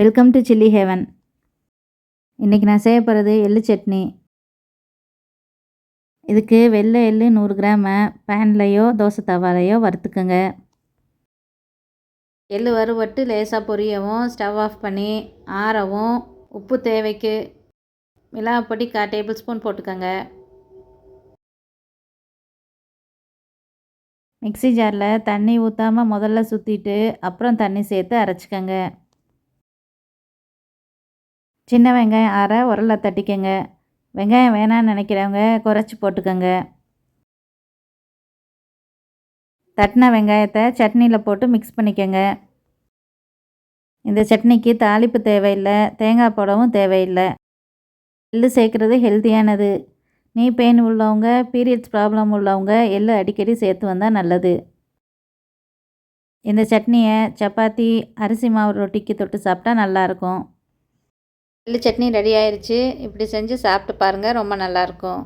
Welcome to chilli heaven இன்றைக்கி நான் செய்ய போகிறது எள்ளு சட்னி. இதுக்கு வெள்ளை எள்ளு நூறு கிராம பேன்லேயோ தோசை தவாலையோ வறுத்துக்கோங்க. எள்ளு வறுபட்டு லேசாக பொரியவும் ஸ்டவ் ஆஃப் பண்ணி ஆறவும் உப்பு தேவைக்கு மிளகாப்பொடி கா டேபிள் ஸ்பூன் போட்டுக்கோங்க. மிக்ஸி ஜாரில் தண்ணி ஊற்றாமல் முதல்ல சுற்றிட்டு அப்புறம் தண்ணி சேர்த்து அரைச்சிக்கோங்க. சின்ன வெங்காயம் அரை உரலை தட்டிக்கங்க. வெங்காயம் வேணான்னு நினைக்கிறவங்க குறைச்சி போட்டுக்கோங்க. தட்டின வெங்காயத்தை சட்னியில் போட்டு மிக்ஸ் பண்ணிக்கோங்க. இந்த சட்னிக்கு தாளிப்பு தேவையில்லை தேங்காய் போடவும் தேவையில்லை. எள்ளு சேர்க்குறது ஹெல்த்தியானது. நீ பெயின் உள்ளவங்க பீரியட்ஸ் ப்ராப்ளம் உள்ளவங்க எள்ளு அடிக்கடி சேர்த்து வந்தால் நல்லது. இந்த சட்னியை சப்பாத்தி அரிசி மாவு ரொட்டிக்கு தொட்டு சாப்பிட்டா நல்லாயிருக்கும் இல்லை சட்னி ரெடி ஆயிடுச்சு இப்படி செஞ்சு சாப்பிட்டு பாருங்கள் ரொம்ப நல்லாயிருக்கும்